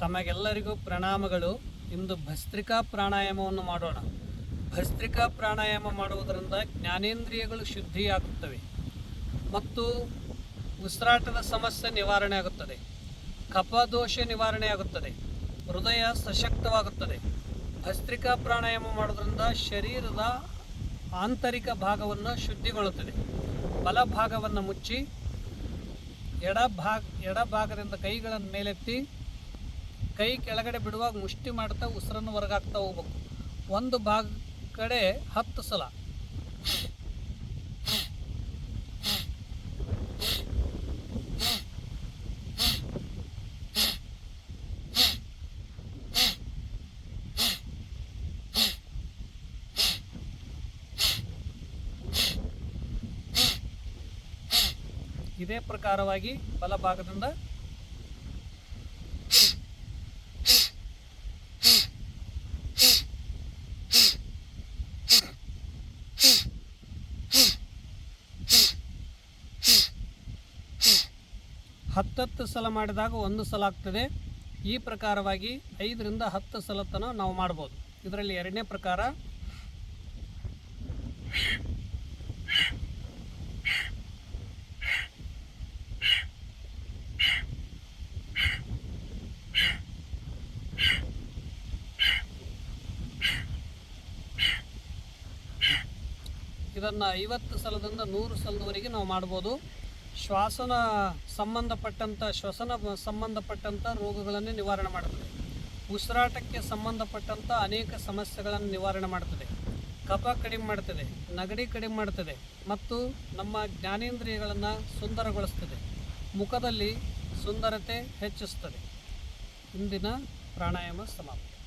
ತಮಗೆಲ್ಲರಿಗೂ ಪ್ರಣಾಮಗಳು. ಇಂದು ಭಸ್ತ್ರಿಕಾ ಪ್ರಾಣಾಯಾಮವನ್ನು ಮಾಡೋಣ. ಭಸ್ತ್ರಿಕಾ ಪ್ರಾಣಾಯಾಮ ಮಾಡುವುದರಿಂದ ಜ್ಞಾನೇಂದ್ರಿಯಗಳು ಶುದ್ಧಿಯಾಗುತ್ತವೆ ಮತ್ತು ಉಸಿರಾಟದ ಸಮಸ್ಯೆ ನಿವಾರಣೆ ಆಗುತ್ತದೆ. ಕಪದೋಷ ನಿವಾರಣೆ ಆಗುತ್ತದೆ. ಹೃದಯ ಸಶಕ್ತವಾಗುತ್ತದೆ. ಭಸ್ತ್ರಿಕಾ ಪ್ರಾಣಾಯಾಮ ಮಾಡೋದ್ರಿಂದ ಶರೀರದ ಆಂತರಿಕ ಭಾಗವನ್ನು ಶುದ್ಧಿಗೊಳ್ಳುತ್ತದೆ. ಬಲ ಭಾಗವನ್ನು ಮುಚ್ಚಿ ಎಡ ಭಾಗ, ಎಡ ಭಾಗದಿಂದ ಕೈಗಳನ್ನು ಮೇಲೆತ್ತಿ ಕೈ ಕೆಳಗಡೆ ಬಿಡುವಾಗ ಮುಷ್ಟಿ ಮಾಡ್ತಾ ಉಸಿರನ್ನು ಹೊರಗಾಗ್ತಾ ಹೋಗ್ಬೇಕು. ಒಂದು ಭಾಗ ಕಡೆ ಹತ್ತು ಸಲ. ಇದೇ ಪ್ರಕಾರವಾಗಿ ಬಲಭಾಗದಿಂದ ಹತ್ತತ್ತು ಸಲ ಮಾಡಿದಾಗ ಒಂದು ಸಲ ಆಗ್ತದೆ. ಈ ಪ್ರಕಾರವಾಗಿ ಐದರಿಂದ ಹತ್ತು ಸಲ ತನಕ ನಾವು ಮಾಡ್ಬೋದು. ಇದರಲ್ಲಿ ಎರಡನೇ ಪ್ರಕಾರ ಇದನ್ನು ಐವತ್ತು ಸಲದಿಂದ ನೂರು ಸಲದವರೆಗೆ ನಾವು ಮಾಡ್ಬೋದು. ಶ್ವಾಸನ ಸಂಬಂಧಪಟ್ಟಂಥ ಶ್ವಸನ ಸಂಬಂಧಪಟ್ಟಂಥ ರೋಗಗಳನ್ನು ನಿವಾರಣೆ ಮಾಡುತ್ತದೆ. ಉಸಿರಾಟಕ್ಕೆ ಸಂಬಂಧಪಟ್ಟಂಥ ಅನೇಕ ಸಮಸ್ಯೆಗಳನ್ನು ನಿವಾರಣೆ ಮಾಡುತ್ತದೆ. ಕಫ ಕಡಿಮೆ ಮಾಡ್ತದೆ ನಗಡಿ ಕಡಿಮೆ ಮಾಡ್ತದೆ ಮತ್ತು ನಮ್ಮ ಜ್ಞಾನೇಂದ್ರಿಯಗಳನ್ನು ಸುಂದರಗೊಳಿಸ್ತದೆ ಮುಖದಲ್ಲಿ ಸುಂದರತೆ ಹೆಚ್ಚಿಸ್ತದೆ ಇಂದಿನ ಪ್ರಾಣಾಯಾಮ ಸಮಾಪ್ತಿ.